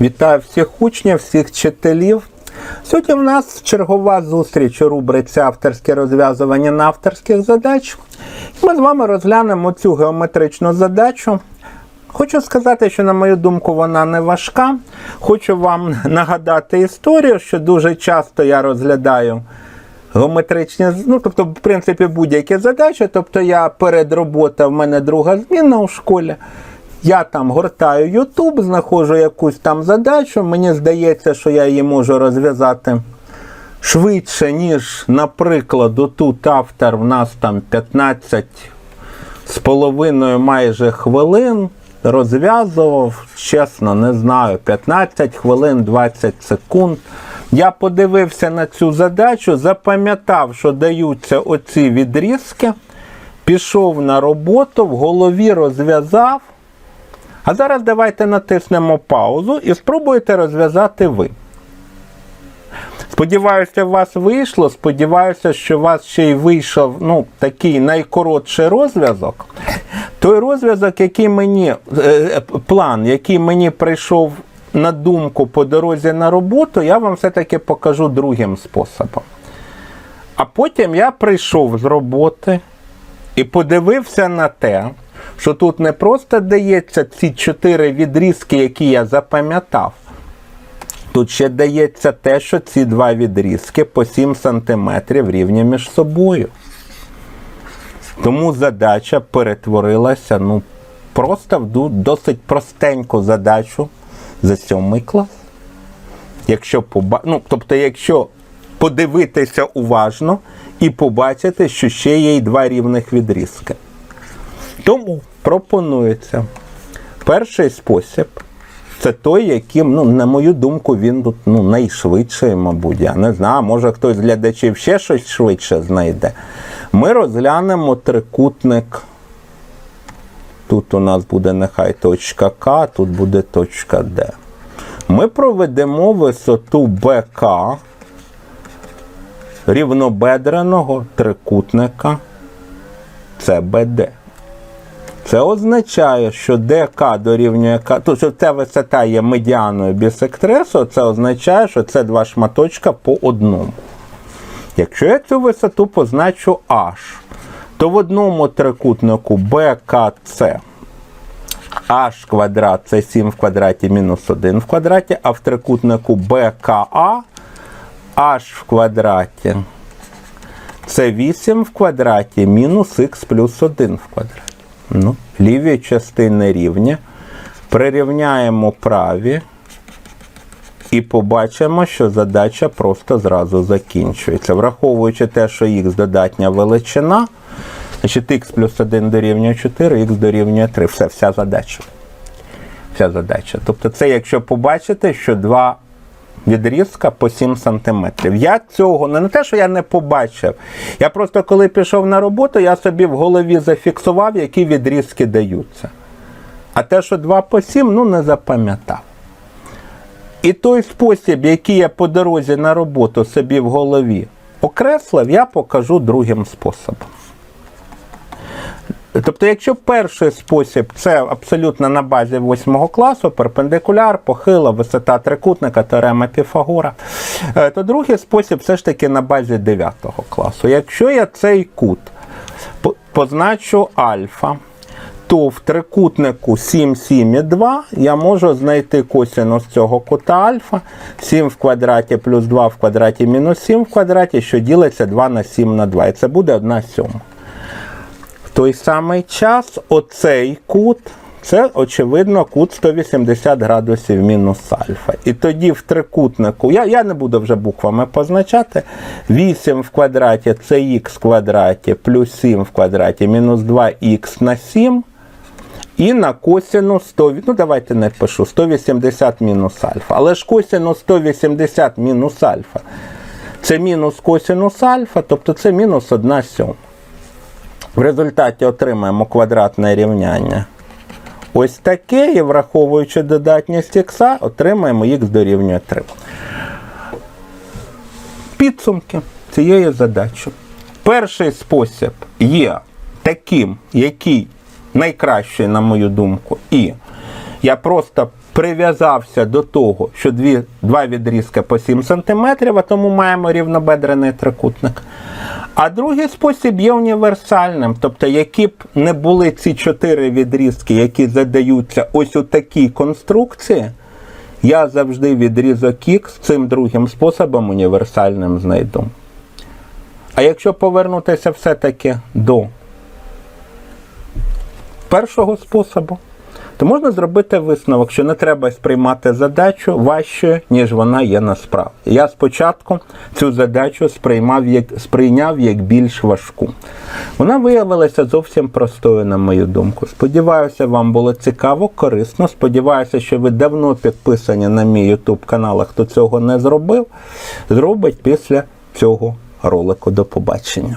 Вітаю всіх учнів, всіх вчителів. Сьогодні в нас чергова зустріч у рубриці авторське розв'язування на авторських задач. Ми з вами розглянемо цю геометричну задачу. Хочу сказати, що, на мою думку, вона не важка. Хочу вам нагадати історію, що дуже часто я розглядаю геометричні, ну, тобто, в принципі, будь-які задачі. Тобто я перед роботою, в мене друга зміна у школі. Я там гортаю YouTube, знаходжу якусь там задачу. Мені здається, що я її можу розв'язати швидше, ніж, наприклад, тут автор в нас там 15 з половиною майже хвилин. Розв'язував, чесно, не знаю, 15 хвилин 20 секунд. Я подивився на цю задачу, запам'ятав, що даються оці відрізки, пішов на роботу, в голові розв'язав. А зараз давайте натиснемо паузу і спробуйте розв'язати ви. Сподіваюся, у вас вийшло. Сподіваюся, що у вас ще й вийшов ну, такий найкоротший розв'язок. Той розв'язок, який мені, е, план, який мені прийшов на думку по дорозі на роботу, я вам все-таки покажу другим способом. А потім я прийшов з роботи і подивився на те, що тут не просто дається ці чотири відрізки, які я запам'ятав. Тут ще дається те, що ці два відрізки по 7 см рівні між собою. Тому задача перетворилася ну, просто в досить простеньку задачу за сьомий клас. Якщо поба... ну, тобто, якщо подивитися уважно і побачити, що ще є й два рівних відрізки. Тому пропонується перший спосіб це той, яким, ну, на мою думку, він тут ну, найшвидший, мабуть. Я не знаю, може хтось з глядачів ще щось швидше знайде. Ми розглянемо трикутник. Тут у нас буде нехай точка К, тут буде точка Д. Ми проведемо висоту БК рівнобедреного трикутника ЦБД. Це означає, що ДК дорівнює К, то ця висота є медіаною бісектрису, це означає, що це два шматочка по одному. Якщо я цю висоту позначу H, то в одному трикутнику БКЦ H квадрат це 7 в квадраті мінус 1 в квадраті, а в трикутнику БКА H в квадраті це 8 в квадраті мінус х плюс 1 в квадраті. Ну, ліві частини рівні. Прирівняємо праві і побачимо, що задача просто зразу закінчується. Враховуючи те, що х додатня величина, значить х плюс 1 дорівнює 4, х дорівнює 3. Все, вся задача. Вся задача. Тобто, це якщо побачите, що два відрізка по 7 см. Я цього не те, що я не побачив. Я просто коли пішов на роботу, я собі в голові зафіксував, які відрізки даються. А те, що 2 по 7, ну не запам'ятав. І той спосіб, який я по дорозі на роботу собі в голові окреслив, я покажу другим способом. Тобто, якщо перший спосіб це абсолютно на базі 8 класу, перпендикуляр, похила, висота трикутника, теорема Піфагора, е, то другий спосіб все ж таки на базі 9 класу. Якщо я цей кут позначу альфа, то в трикутнику 7, 7 і 2 я можу знайти косинус цього кута альфа 7 в квадраті плюс 2 в квадраті мінус 7 в квадраті, що ділиться 2 на 7 на 2. І це буде 1 сьома. Той самий час оцей кут, це, очевидно, кут 180 градусів мінус альфа. І тоді в трикутнику, я, я не буду вже буквами позначати, 8 в квадраті це х в квадраті плюс 7 в квадраті мінус 2х на 7. І на косину 100, ну давайте не пишу, 180 мінус альфа. Але ж косину 180 мінус альфа. Це мінус косинус альфа, тобто це мінус 1 сьома. В результаті отримаємо квадратне рівняння. Ось таке, і враховуючи додатність х, отримаємо х дорівнює 3. Підсумки цієї задачі. Перший спосіб є таким, який найкращий, на мою думку, і я просто прив'язався до того, що дві, два відрізки по 7 см, а тому маємо рівнобедрений трикутник. А другий спосіб є універсальним. Тобто, які б не були ці чотири відрізки, які задаються ось у такій конструкції, я завжди відрізок Х цим другим способом універсальним знайду. А якщо повернутися все-таки до першого способу, то можна зробити висновок, що не треба сприймати задачу важчою, ніж вона є насправді. Я спочатку цю задачу сприймав як, сприйняв як більш важку. Вона виявилася зовсім простою, на мою думку. Сподіваюся, вам було цікаво, корисно. Сподіваюся, що ви давно підписані на мій YouTube канал, а хто цього не зробив, зробить після цього ролику. До побачення.